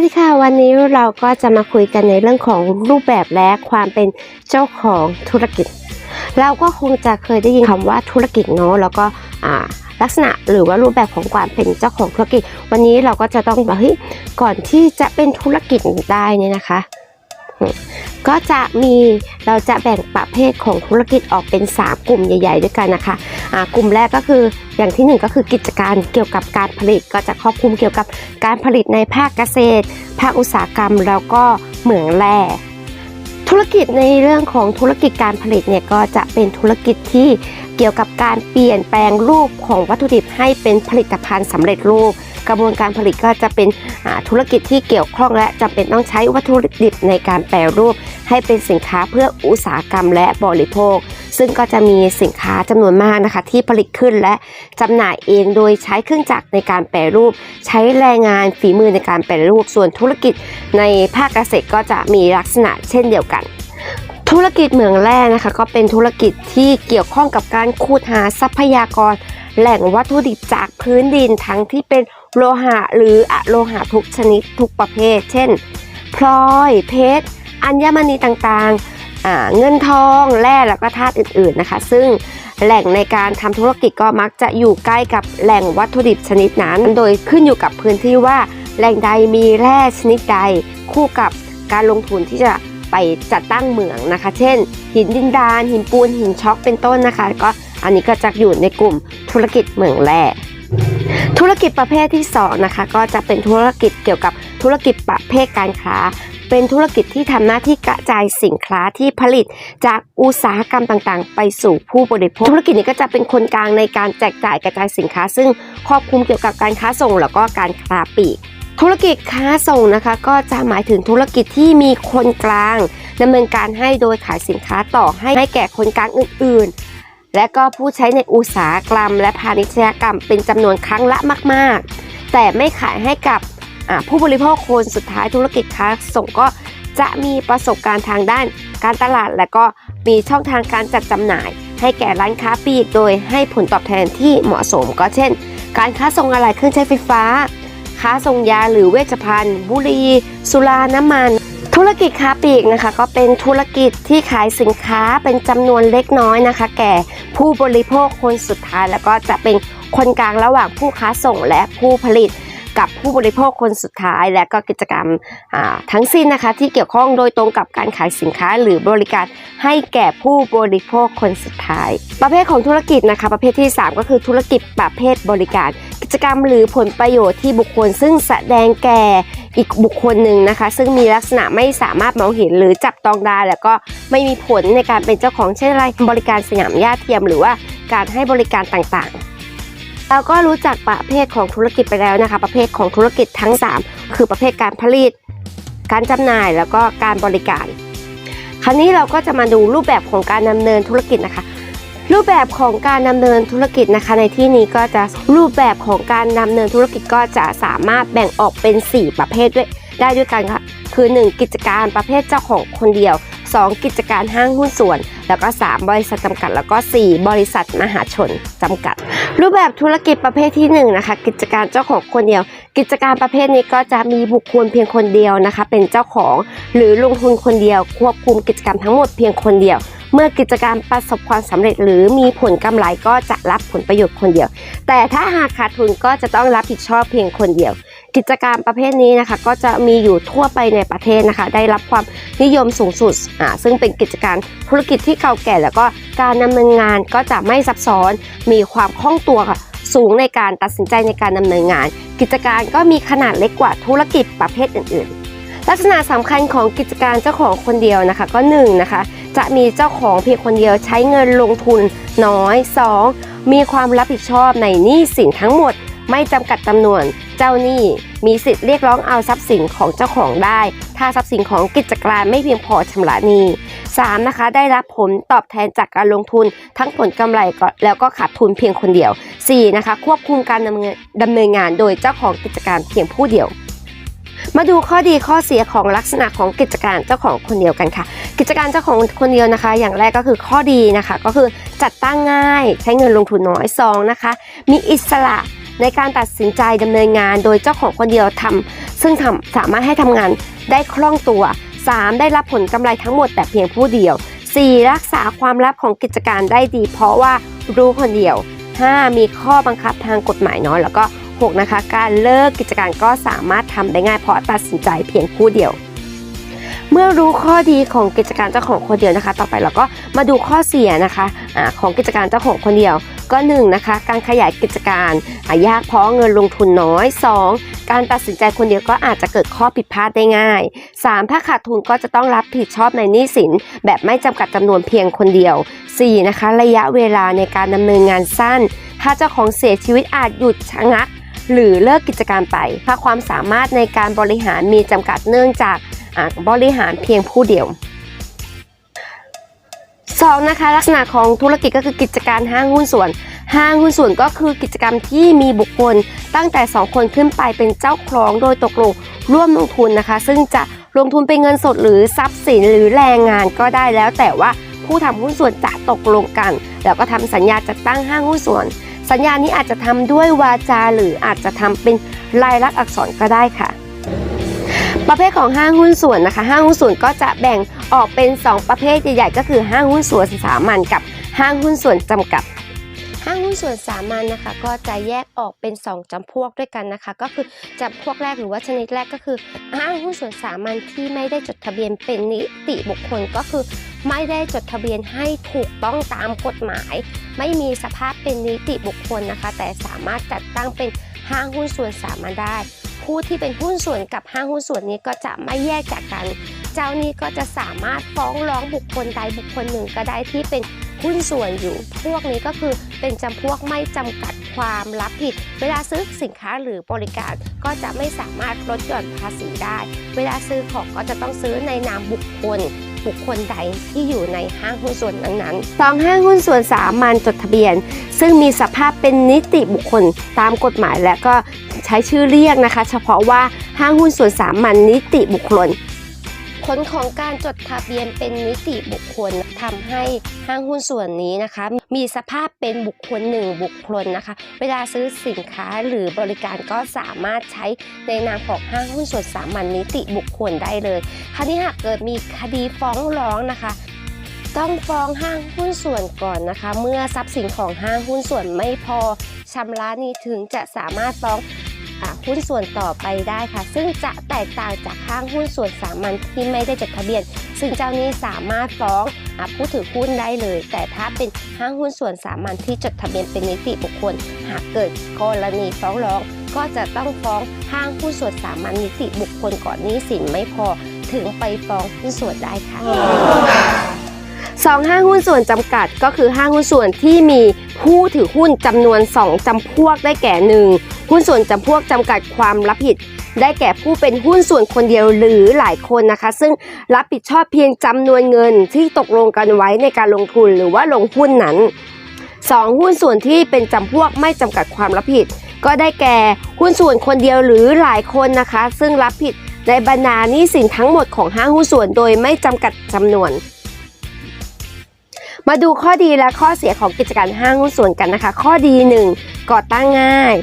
วัสดีค่ะวันนี้เราก็จะมาคุยกันในเรื่องของรูปแบบและความเป็นเจ้าของธุรกิจ เราก็คงจะเคยได้ยินคำว่าธุรกิจเนาะแล้วก็ลักษณะหรือว่ารูปแบบของความเป็นเจ้าของธุรกิจ วันนี้เราก็จะต้องแบบเฮ้ยก่อนที่จะเป็นธุรกิจได้เนี่ยนะคะ ก็จะมีเราจะแบ่งประเภทของธุรกิจออกเป็น 3 กลุ่มใหญ่ ๆ ด้วยกันนะคะอ่ากลุ่มแรกก็คืออย่างที่หนึ่งก็คือกิจการเกี่ยวกับการผลิต ก็จะครอบคลุมเกี่ยวกับการผลิตในภาคเกษตร ภาคอุตสาหกรรม แล้วก็เหมืองแร่ธุรกิจในเรื่องของธุรกิจการผลิตเนี่ยก็จะเป็นธุรกิจที่เกี่ยวกับการเปลี่ยนแปลงรูปของวัตถุดิบให้เป็นผลิตภัณฑ์สำเร็จรูป กระบวนการผลิตก็จะเป็นธุรกิจที่เกี่ยวข้องและจำเป็นต้องใช้วัตถุดิบในการแปรรูป ให้เป็นสินค้าเพื่ออุตสาหกรรมและบริโภค ซึ่งก็จะมีสินค้าจำนวนมากนะคะที่ผลิตขึ้นและจำหน่ายเองโดยใช้เครื่องจักรในการแปรรูป ใช้แรงงานฝีมือในการแปรรูป ส่วนธุรกิจในภาคเกษตรก็จะมีลักษณะเช่นเดียวกันธุรกิจเหมืองแร่นะคะก็เป็นธุรกิจที่เกี่ยวข้องกับการขุดหาทรัพยากร แหล่งวัตถุดิบจากพื้นดินทั้งที่เป็น โลหะหรืออะโลหะทุกชนิดทุกประเภท เช่น พลอย เพชร อัญมณีต่างๆ เงินทอง แร่ แล้วก็ธาตุอื่นๆนะคะ ซึ่งแหล่งในการทำธุรกิจก็มักจะอยู่ใกล้กับแหล่งวัตถุดิบชนิดนั้น โดยขึ้นอยู่กับพื้นที่ว่าแหล่งใดมีแร่ชนิดใด คู่กับการลงทุนที่จะไปจัดตั้งเหมืองนะคะ เช่น หินดินดาน หินปูน หินช็อกเป็นต้นนะคะ ก็อันนี้ก็จะอยู่ในกลุ่มธุรกิจเหมืองแร่ ธุรกิจประเภทที่สองนะคะก็จะเป็นธุรกิจเกี่ยวกับธุรกิจประเภทการค้า เป็นธุรกิจที่ทำหน้าที่กระจายสินค้าที่ผลิตจากอุตสาหกรรมต่างๆ ไปสู่ผู้บริโภค ธุรกิจนี้ก็จะเป็นคนกลางในการแจกจ่ายกระจายสินค้า ซึ่งครอบคลุมเกี่ยวกับการค้าส่ง แล้วก็การค้าปลีกธุรกิจค้าส่งนะคะก็จะหมายถึงธุรกิจที่มีคนกลางดำเนินการให้โดยขายสินค้าต่อให้ให้แก่คนกลางอื่นๆ และก็ผู้ใช้ในอุตสาหกรรม และพาณิชยกรรมเป็นจำนวนครั้งละมาก ๆ แต่ไม่ขายให้กับผู้บริโภคคนสุดท้ายธุรกิจค้าส่งก็จะมีประสบการณ์ทางด้านการตลาด และก็มีช่องทางการจัดจำหน่าย ให้แก่ร้านค้าปลีกโดยให้ผลตอบแทนที่เหมาะสมก็เช่น การค้าส่งอะไหล่เครื่องใช้ไฟฟ้า ค้าส่งยาหรือเวชภัณฑ์ บุหรี่สุราน้ำมัน ธุรกิจค้าปลีกนะคะก็เป็นธุรกิจที่ขายสินค้าเป็นจำนวนเล็กน้อยนะคะ แก่ผู้บริโภคคนสุดท้าย แล้วก็จะเป็นคนกลางระหว่างผู้ค้าส่งและผู้ผลิต กับผู้บริโภคคนสุดท้าย และก็กิจกรรมทั้งสิ้นนะคะที่เกี่ยวข้องโดยตรงกับการขายสินค้าหรือบริการให้แก่ผู้บริโภคคนสุดท้าย ประเภทของธุรกิจนะคะ ประเภทที่ 3 ก็คือธุรกิจประเภทบริการ กิจกรรมหรือผลประโยชน์ที่บุคคล ซึ่งแสดงแก่อีกบุคคลหนึ่งนะคะ ซึ่งมีลักษณะไม่สามารถมองเห็นหรือจับต้องได้ แล้วก็ไม่มีผลในการเป็นเจ้าของเช่นอะไรบริการสยามญาติเทียม หรือว่าการให้บริการต่างๆ เราก็รู้จักประเภทของธุรกิจไปแล้วนะคะ ประเภทของธุรกิจทั้ง 3 คือประเภทการผลิต การจำหน่ายแล้วก็การบริการ คราวนี้เราก็จะมาดูรูปแบบของการดำเนินธุรกิจนะคะ รูปแบบของการดำเนินธุรกิจนะคะ ในที่นี้ก็จะรูปแบบของการดำเนินธุรกิจก็จะสามารถแบ่งออกเป็น 4 ประเภทด้วยได้ด้วยกันค่ะคือ 1 กิจการประเภทเจ้าของคนเดียว 2 กิจการห้างหุ้นส่วน แล้วก็ 3 บริษัทจำกัด แล้วก็ 4 บริษัทมหาชนจำกัด รูปแบบธุรกิจประเภทที่ 1 นะคะ กิจการเจ้าของคนเดียว กิจการประเภทนี้ก็จะมีบุคคลเพียงคนเดียวนะคะ เป็นเจ้าของ หรือลงทุนคนเดียว ควบคุมกิจกรรมทั้งหมดเพียงคนเดียว เมื่อกิจการประสบความสำเร็จ หรือมีผลกำไรก็จะรับผลประโยชน์คนเดียว แต่ถ้าหากขาดทุนก็จะต้องรับผิดชอบเพียงคนเดียว กิจการประเภทนี้นะคะ ก็จะมีอยู่ทั่วไปในประเทศนะคะ ได้รับความนิยมสูงสุดอ่าซึ่งเป็นกิจการธุรกิจที่เก่าแก่ แล้วก็การดำเนินงานก็จะไม่ซับซ้อนมีความคล่องตัวค่ะสูงในการตัดสินใจในการดำเนินงาน กิจการก็มีขนาดเล็กกว่าธุรกิจประเภทอื่นๆ ลักษณะสำคัญของกิจการเจ้าของคนเดียวนะคะ ก็1นนะคะจะมีเจ้าของเพียงคนเดียวใช้เงินลงทุนน้อย 2. มีความรับผิดชอบในหนี้สินทั้งหมด ไม่จำกัดจำนวน เจ้าหนี้มีสิทธิ์เรียกร้องเอาทรัพย์สินของเจ้าของได้ ถ้าทรัพย์สินของกิจการไม่เพียงพอชำระหนี้ 3. นะคะได้รับผลตอบแทนจากการลงทุนทั้งผลกำไรก็แล้วก็ขาดทุนเพียงคนเดียว 4. นะคะควบคุมการดำเนินดำเนินงานโดยเจ้าของกิจการเพียงผู้เดียว มาดูข้อดีข้อเสียของลักษณะของกิจการเจ้าของคนเดียวกันค่ะ กิจการเจ้าของคนเดียวนะคะ อย่างแรกก็คือข้อดีนะคะ ก็คือจัดตั้งง่ายใช้เงินลงทุนน้อย2นะคะ มีอิสระในการตัดสินใจดำเนินงานโดยเจ้าของคนเดียวทำซึ่งทำสามารถให้ทำงานได้คล่องตัว 3. ได้รับผลกำไรทั้งหมดแต่เพียงผู้เดียว 4. รักษาความลับของกิจการได้ดี เพราะว่ารู้คนเดียว 5. มีข้อบังคับทางกฎหมายน้อยแล้วก็ 6. นะคะการเลิกกิจการก็สามารถทำได้ง่ายเพราะตัดสินใจเพียงผู้เดียว เมื่อรู้ข้อดีของกิจการเจ้าของคนเดียวนะคะ ต่อไปเราก็มาดูข้อเสียนะคะอาของกิจการเจ้าของคนเดียว ก็1นงนะคะการขยายกิจการยากเพราะเงินลงทุนน้อย 2. การตัดสินใจคนเดียวก็อาจจะเกิดข้อผิดพลาดได้ง่าย 3. ถ้าขาดทุนก็จะต้องรับผิดชอบในหนี้สิน แบบไม่จำกัดจำนวนเพียงคนเดียว 4. นะคะระยะเวลาในการดำเนินงานสั้นถ้าเจ้าของเสียชีวิตอาจหยุดชะงัก หรือเลิกกิจการไปถ้าความสามารถในการบริหารมีจำกัดเนื่องจากบริหารเพียงผู้เดียวสองนะคะลักษณะของธุรกิจก็คือกิจการห้างหุ้นส่วน ห้างหุ้นส่วนก็คือกิจกรรมที่มีบุคคลตั้งแต่ 2 คนขึ้นไปเป็นเจ้าของโดยตกลงร่วมลงทุนนะคะ ซึ่งจะลงทุนเป็นเงินสดหรือทรัพย์สินหรือแรงงานก็ได้แล้วแต่ว่าผู้ทำหุ้นส่วนจะตกลงกัน แล้วก็ทำสัญญาจัดตั้งห้างหุ้นส่วน สัญญานี้อาจจะทำด้วยวาจาหรืออาจจะทำเป็นลายลักษณ์อักษรก็ได้ค่ะ ประเภทของห้างหุ้นส่วนนะคะ ห้างหุ้นส่วนก็จะแบ่งออกเป็น 2 ประเภทใหญ่ๆก็คือห้างหุ้นส่วนสามัญกับห้างหุ้นส่วนจำกัด ห้างหุ้นส่วนสามัญนะคะ ก็จะแยกออกเป็น 2จำพวกด้วยกันนะคะ ก็คือจำพวกแรกหรือว่าชนิดแรกก็คือห้างหุ้นส่วนสามัญที่ไม่ได้จดทะเบียนเป็นนิติบุคคลก็คือ ไม่ได้จดทะเบียนให้ถูกต้องตามกฎหมาย ไม่มีสภาพเป็นนิติบุคคลนะคะ แต่สามารถจัดตั้งเป็นห้างหุ้นส่วนสามัญได้ ผู้ที่เป็นหุ้นส่วนกับห้างหุ้นส่วนนี้ก็จะไม่แยกจากกัน เจ้าหนี้ก็จะสามารถฟ้องร้องบุคคลใดบุคคลหนึ่งก็ได้ที่เป็น หุ้นส่วนอยู่ พวกนี้ก็คือเป็นจำพวกไม่จำกัดความรับผิด เวลาซื้อสินค้าหรือบริการก็จะไม่สามารถลดหย่อนภาษีได้ เวลาซื้อของก็จะต้องซื้อในนามบุคคลบุคคลใดที่อยู่ในห้างหุ้นส่วนนั้นๆสองห้างหุ้นส่วนสามัญจดทะเบียน ซึ่งมีสภาพเป็นนิติบุคคลตามกฎหมายและก็ใช้ชื่อเรียกนะคะ เฉพาะว่าห้างหุ้นส่วนสามัญนิติบุคคล ผลของการจดทะเบียนเป็นนิติบุคคลทำให้ห้างหุ้นส่วนนี้นะคะ มีสภาพเป็นบุคคลหนึ่งบุคคลนะคะ เวลาซื้อสินค้าหรือบริการก็สามารถใช้ในนามของห้างหุ้นส่วนสามัญนิติบุคคลได้เลยคราวนี้หากเกิดมีคดีฟ้องร้องนะคะต้องฟ้องห้างหุ้นส่วนก่อนนะคะ เมื่อทรัพย์สินของห้างหุ้นส่วนไม่พอชำระนี้ถึงจะสามารถฟ้อง หุ้นส่วนต่อไปได้ค่ะ ซึ่งจะแตกต่างจากห้างหุ้นส่วนสามัญที่ไม่ได้จดทะเบียน ซึ่งเจ้าหนี้สามารถฟ้องอผู้ถือหุ้นได้เลย แต่ถ้าเป็นห้างหุ้นส่วนสามัญที่จดทะเบียนเป็นนิติบุคคล หากเกิดกรณีฟ้องร้อง ก็จะต้องฟ้องห้างหุ้นส่วนสามัญนิติบุคคลก่อนนี้สินไม่พอถึงไปฟ้องหุ้นส่วนได้ค่ะสองห้างหุ้นส่วนจำกัดก็คือห้างหุ้นส่วนที่มีผู้ถือหุ้นจำนวน 2จำพวกได้แก่หนึ่ง หุ้นส่วนจำพวกจำกัดความรับผิด ได้แก่ผู้เป็นหุ้นส่วนคนเดียวหรือหลายคนนะคะ ซึ่งรับผิดชอบเพียงจำนวนเงินที่ตกลงกันไว้ในการลงทุนหรือว่าลงหุ้นนั้น 2. หุ้นส่วนที่เป็นจำพวกไม่จำกัดความรับผิด ก็ได้แก่หุ้นส่วนคนเดียวหรือหลายคนนะคะ ซึ่งรับผิดในบรรดาหนี้สินทั้งหมดของห้างหุ้นส่วนโดยไม่จำกัดจำนวน มาดูข้อดีและข้อเสียของกิจการห้างหุ้นส่วนกันนะคะ ข้อดี 1. ก่อตั้งง่าย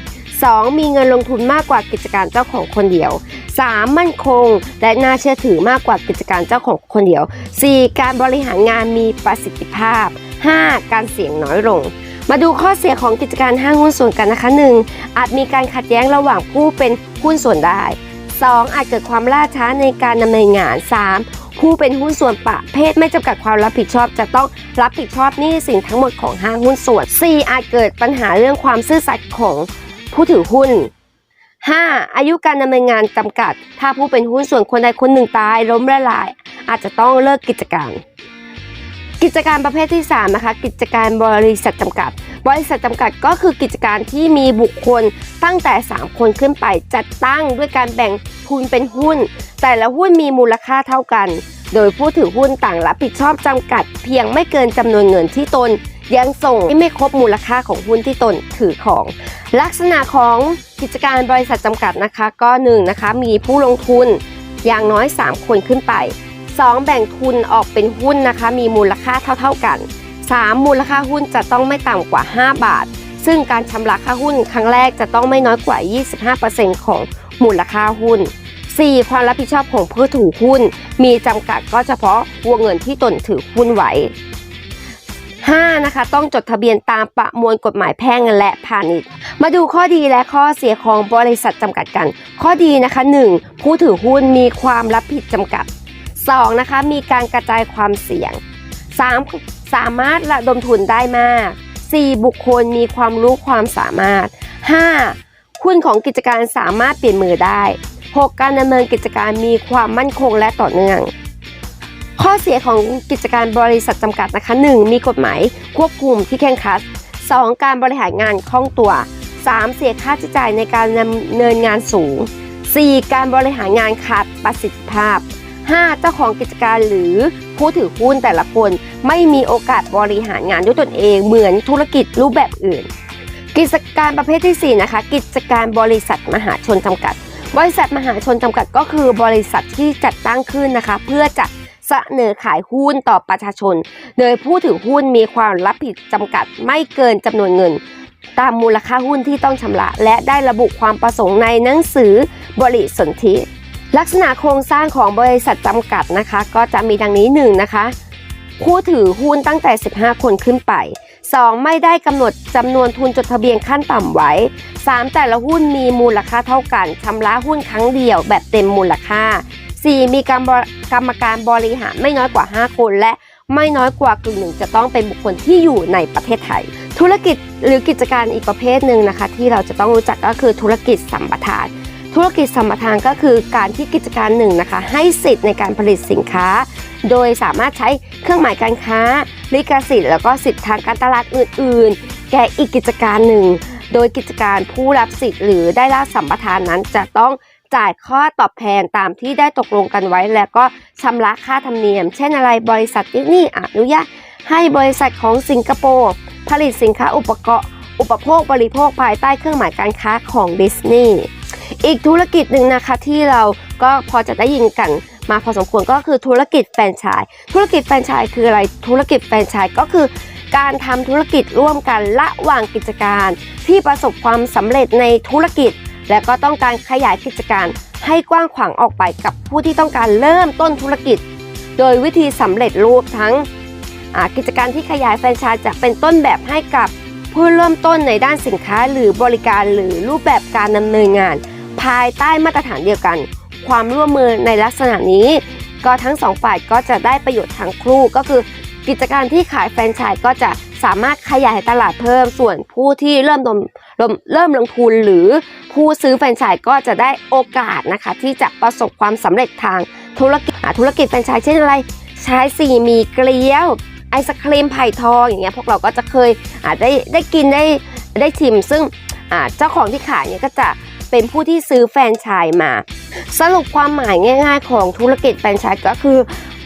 2. มีเงินลงทุนมากกว่ากิจการเจ้าของคนเดียว 3. มั่นคง และน่าเชื่อถือมากกว่ากิจการเจ้าของคนเดียว 4. การบริหารงานมีประสิทธิภาพ 5. การเสี่ยงน้อยลง มาดูข้อเสียของกิจการห้างหุ้นส่วนกันนะคะ 1. อาจมีการขัดแย้งระหว่างผู้เป็นหุ้นส่วนได้ 2. อาจเกิดความล่าช้าในการดำเนินงาน 3. ผู้เป็นหุ้นส่วนประเภทไม่จำกัดความรับผิดชอบ จะต้องรับผิดชอบหนี้สินทั้งหมดของห้างหุ้นส่วน 4. อาจเกิดปัญหาเรื่องความซื่อสัตย์ของ ผู้ถือหุ้น 5. อายุการดำเนินงานจำกัด ถ้าผู้เป็นหุ้นส่วนคนใดคนหนึ่งตายล้มละลาย อาจจะต้องเลิกกิจการกิจการประเภทที่3นะคะกิจการบริษัทจำกัด บริษัทจำกัดก็คือกิจการที่มีบุคคลตั้งแต่ 3 คนขึ้นไปจัดตั้งด้วยการแบ่งทุนเป็นหุ้น แต่ละหุ้นมีมูลค่าเท่ากัน โดยผู้ถือหุ้นต่างรับผิดชอบจำกัด เพียงไม่เกินจำนวนเงินที่ตน ยังส่งที่ไม่ครบมูลค่าของหุ้นที่ตนถือของ ลักษณะของกิจการบริษัทจำกัดนะคะ ก็1นงนะคะมีผู้ลงทุนอย่างน้อย 3 คนขึ้นไป 2. แบ่งทุนออกเป็นหุ้นนะคะ มีมูลค่าเท่า ๆกัน 3. มูลค่าหุ้นจะต้องไม่ต่ำกว่า 5 บาท ซึ่งการชำระค่าหุ้นครั้งแรกจะต้องไม่น้อยกว่า 25%ของมูลค่าหุ้น 4. ความรับผิดชอบของผู้ถือหุ้น มีจำกัดก็เฉพาะวงเงินที่ตนถือหุ้นไว้ 5. นะคะต้องจดทะเบียนตามประมวลกฎหมายแพ่งและพาณิชย์ มาดูข้อดีและข้อเสียของบริษัทจำกัดกัน ข้อดีนะคะ 1. ผู้ถือหุ้นมีความรับผิดจำกัด 2. นะคะมีการกระจายความเสี่ยง 3. สามารถระดมทุนได้มาก 4. บุคคลมีความรู้ความสามารถ 5. หุ้นของกิจการสามารถเปลี่ยนมือได้ 6. การดำเนินกิจการมีความมั่นคงและต่อเนื่อง ข้อเสียของกิจการบริษัทจำกัดนะคะ 1. มีกฎหมายควบคุมที่แข่งขัน 2. การบริหารงานคล่องตัว 3. เสียค่าใช้จ่ายในการดำเนินงานสูง 4. การบริหารงานขาดประสิทธิภาพ 5. เจ้าของกิจการหรือผู้ถือหุ้นแต่ละคน ไม่มีโอกาสบริหารงานด้วยตนเองเหมือนธุรกิจรูปแบบอื่น กิจการประเภทที่ 4 นะคะ กิจการบริษัทมหาชนจำกัด บริษัทมหาชนจำกัดก็คือบริษัทที่จัดตั้งขึ้นนะคะ เพื่อจะ เสนอขายหุ้นต่อประชาชน โดยผู้ถือหุ้นมีความรับผิดจำกัดไม่เกินจำนวนเงิน ตามมูลค่าหุ้นที่ต้องชำระ และได้ระบุความประสงค์ในหนังสือบริสนธิลักษณะโครงสร้างของบริษัทจำกัดนะคะ ก็จะมีดังนี้หนึ่งนะคะผู้ถือหุ้นตั้งแต่ 15 คนขึ้นไป 2. ไม่ได้กำหนดจำนวนทุนจดทะเบียนขั้นต่ำไว้ 3. แต่ละหุ้นมีมูลค่าเท่ากันชำระหุ้นครั้งเดียวแบบเต็มมูลค่า 4. มีกรรกรรมการบริหารไม่น้อยกว่า 5 คน และไม่น้อยกว่ากึ่งหนึ่งจะต้องเป็นบุคคลที่อยู่ในประเทศไทย ธุรกิจหรือกิจการอีกประเภทหนึ่งนะคะ ที่เราจะต้องรู้จักก็คือธุรกิจสัมปทาน ธุรกิจสัมปทานก็คือการที่กิจการหนึ่งนะคะ ให้สิทธิ์ในการผลิตสินค้า โดยสามารถใช้เครื่องหมายการค้าลิขสิทธิ์แล้วก็สิทธิทางการตลาดอื่น ๆ แก่อีกกิจการหนึ่งโดยกิจการผู้รับสิทธิ์หรือได้รับสัมปทานนั้นจะต้อง จ่ายค่าตอบแทนตามที่ได้ตกลงกันไว้ แล้วก็ชำระค่าธรรมเนียม เช่นอะไรบริษัทดิสนีย์อนุญาตให้บริษัทของสิงคโปร์ผลิตสินค้าอุปกรณ์อุปโภคบริโภคภายใต้เครื่องหมายการค้าของดิสนีย์อีกธุรกิจหนึ่งนะคะที่เราก็พอจะได้ยินกันมาพอสมควรก็คือธุรกิจแฟรนไชส์ธุรกิจแฟรนไชส์คืออะไรธุรกิจแฟรนไชส์ก็คือการทำธุรกิจร่วมกันระหว่างกิจการ ที่ประสบความสำเร็จในธุรกิจ และก็ต้องการขยายกิจการให้กว้างขวางออกไปกับผู้ที่ต้องการเริ่มต้นธุรกิจ โดยวิธีสำเร็จรูปทั้งกิจการที่ขยายแฟรนไชส์จะเป็นต้นแบบให้กับผู้เริ่มต้นในด้านสินค้าหรือบริการหรือรูปแบบการดำเนินงาน ภายใต้มาตรฐานเดียวกัน ความร่วมมือในลักษณะนี้ ก็ทั้งสองฝ่ายก็จะได้ประโยชน์ทั้งคู่ก็คือ กิจการที่ขายแฟรนไชส์ก็จะสามารถขยายตลาดเพิ่มส่วนผู้ที่เริ่มลงเริ่มเริ่มลงทุนหรือผู้ซื้อแฟรนไชส์ก็จะได้โอกาสนะคะที่จะประสบความสำเร็จทางธุรกิจธุรกิจแฟรนไชส์เช่นอะไรชายสี่มีเกลียวไอศครีมไผ่ทองอย่างเงี้ยพวกเราก็จะเคยได้ได้กินได้ได้ชิม ซึ่งเจ้าของที่ขายเนี่ยก็จะเป็นผู้ที่ซื้อแฟรนไชส์มา สรุปความหมายง่าย ๆ ของธุรกิจแฟรนไชส์ก็คือ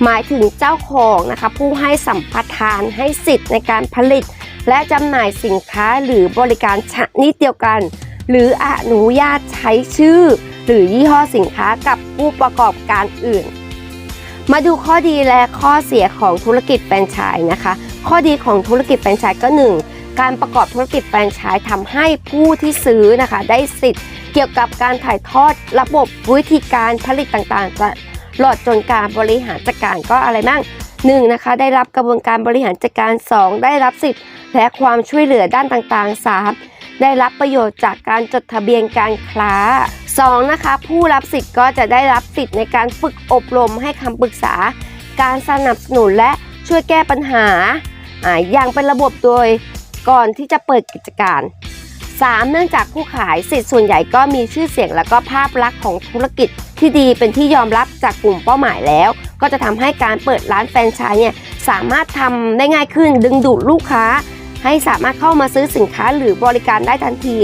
หมายถึงเจ้าของนะคะ ผู้ให้สัมปทานให้สิทธิ์ในการผลิต และจำหน่ายสินค้าหรือบริการชนิดเดียวกัน หรืออนุญาตใช้ชื่อ หรือยี่ห้อสินค้ากับผู้ประกอบการอื่น มาดูข้อดีและข้อเสียของธุรกิจแฟรนไชส์นะคะ ข้อดีของธุรกิจแฟรนไชส์ก็หนึ่งการประกอบธุรกิจแฟรนไชส์ทำให้ผู้ที่ซื้อนะคะได้สิทธิ์เกี่ยวกับการถ่ายทอดระบบวิธีการผลิตต่างๆ ตลอดจนการบริหารจัดการก็อะไรบ้างหนึ่งนะคะได้รับกระบวนการบริหารจัดการ 2 ได้รับสิทธิ์และความช่วยเหลือด้านต่างๆ 3 ได้รับประโยชน์จากการจดทะเบียนการค้า 2. นะคะ ผู้รับสิทธิ์ก็จะได้รับสิทธิ์ในการฝึกอบรมให้คำปรึกษา การสนับสนุนและช่วยแก้ปัญหาอ่าอย่างเป็นระบบโดยก่อนที่จะเปิดกิจการ 3. เนื่องจากผู้ขายสิทธิ์ส่วนใหญ่ก็มีชื่อเสียงและก็ภาพลักษณ์ของธุรกิจที่ดีเป็นที่ยอมรับจากกลุ่มเป้าหมายแล้ว ก็จะทำให้การเปิดร้านแฟรนไชส์เนี่ยสามารถทำได้ง่ายขึ้น ดึงดูดลูกค้า ให้สามารถเข้ามาซื้อสินค้าหรือบริการได้ทันที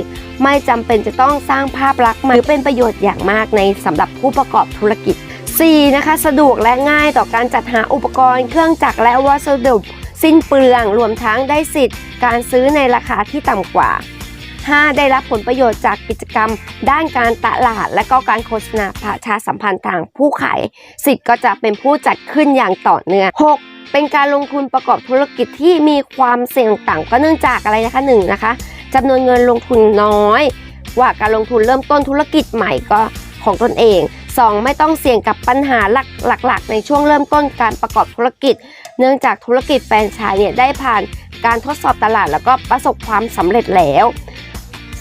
ไม่จำเป็นจะต้องสร้างภาพลักษณ์หรือเป็นประโยชน์อย่างมากในสำหรับผู้ประกอบธุรกิจ 4. นะคะสะดวกและง่ายต่อการจัดหาอุปกรณ์ เครื่องจักรและวัสดุสิ้นเปลืองรวมทั้งได้สิทธิ์ การซื้อในราคาที่ต่ำกว่า 5. ได้รับผลประโยชน์จากกิจกรรม ด้านการตลาด และก็การโฆษณาประชาสัมพันธ์ทางผู้ขายสิทธิ์ก็จะเป็นผู้จัดขึ้นอย่างต่อเนื่อง 6. เป็นการลงทุนประกอบธุรกิจที่มีความเสี่ยงต่ำก็เนื่องจากอะไรนะคะหนึ่งนะคะจำนวนเงินลงทุนน้อย ว่าการลงทุนเริ่มต้นธุรกิจใหม่ก็ของตนเอง 2. ไม่ต้องเสี่ยงกับปัญหาหลักหลักๆ ในช่วงเริ่มต้นการประกอบธุรกิจ เนื่องจากธุรกิจแฟรนไชส์เนี่ยได้ผ่านการทดสอบตลาดแล้วก็ประสบความสำเร็จแล้ว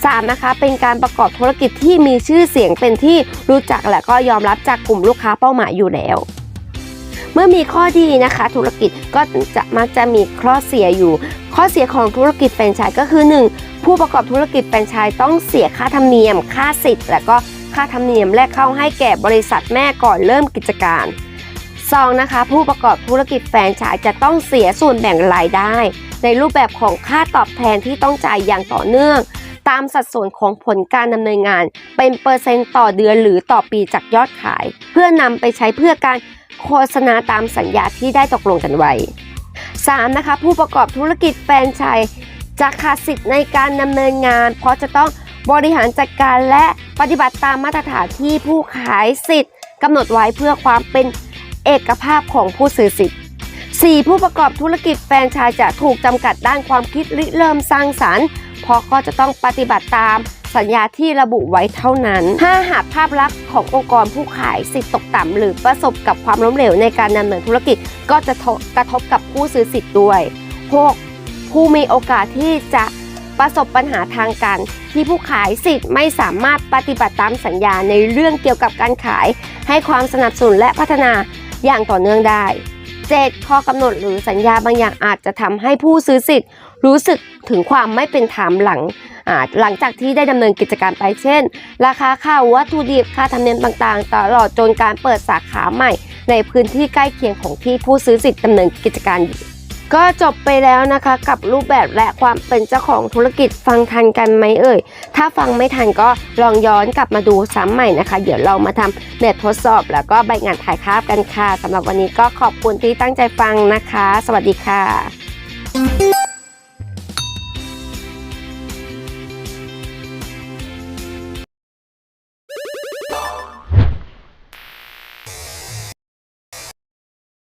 3. นะคะเป็นการประกอบธุรกิจที่มีชื่อเสียงเป็นที่รู้จักและก็ยอมรับจากกลุ่มลูกค้าเป้าหมายอยู่แล้ว เมื่อมีข้อดีนะคะ ธุรกิจก็จะมักจะมีข้อเสียอยู่ ข้อเสียของธุรกิจแฟรนไชส์ก็คือ 1. ผู้ประกอบธุรกิจแฟรนไชส์ต้องเสียค่าธรรมเนียม ค่าสิทธิ์และก็ค่าธรรมเนียมแรกเข้าให้แก่บริษัทแม่ก่อนเริ่มกิจการ 2. นะคะผู้ประกอบธุรกิจแฟรนไชส์จะต้องเสียส่วนแบ่งรายได้ ในรูปแบบของค่าตอบแทนที่ต้องจ่ายอย่างต่อเนื่อง ตามสัดส่วนของผลการดำเนินงาน เป็นเปอร์เซ็นต์ต่อเดือนหรือต่อปีจากยอดขาย เพื่อนำไปใช้เพื่อการโฆษณาตามสัญญาที่ได้ตกลงกันไว้ 3. นะคะ ผู้ประกอบธุรกิจแฟรนไชส์จะขาดสิทธิ์ในการดำเนินงาน เพราะจะต้องบริหารจัดการและปฏิบัติตามมาตรฐานที่ผู้ขายสิทธิ์กำหนดไว้เพื่อความเป็นเอกภาพของผู้ซื้อสิทธิ์ 4. ผู้ประกอบธุรกิจแฟรนไชส์จะถูกจำกัดด้านความคิดริเริ่มสร้างสรรค์ เพราะก็จะต้องปฏิบัติตามสัญญาที่ระบุไว้เท่านั้น 5. หากภาพลักษณ์ขององค์กรผู้ขายสิทธิ์ตกต่ำหรือประสบกับความล้มเหลวในการดำเนินธุรกิจก็จะกระทบกับผู้ซื้อสิทธิ์ด้วย 6. ผู้มีโอกาสที่จะประสบปัญหาทางการที่ผู้ขายสิทธิ์ไม่สามารถปฏิบัติตามสัญญาในเรื่องเกี่ยวกับการขาย ให้ความสนับสนุนและพัฒนาอย่างต่อเนื่องได้ 7. ข้อกำหนดหรือสัญญาบางอย่างอาจจะทำให้ผู้ซื้อสิทธิ์ รู้สึกถึงความไม่เป็นธรรมหลังหลังจากที่ได้ดำเนินกิจการไปเช่น ราคาค่าวัตถุดิบค่าธรรมเนียมต่างๆ ตลอดจนการเปิดสาขาใหม่ ในพื้นที่ใกล้เคียงของที่ผู้ซื้อสิทธิ์ดำเนินกิจการ ก็จบไปแล้วนะคะกับรูปแบบและความเป็นเจ้าของธุรกิจฟังทันกันไหมเอ่ย ถ้าฟังไม่ทันก็ลองย้อนกลับมาดูซ้ำใหม่นะคะ เดี๋ยวเรามาทำแบบทดสอบ แล้วก็ใบงานถ่ายภาพกันค่ะสำหรับวันนี้ก็ขอบคุณที่ตั้งใจฟังนะคะ สวัสดีค่ะ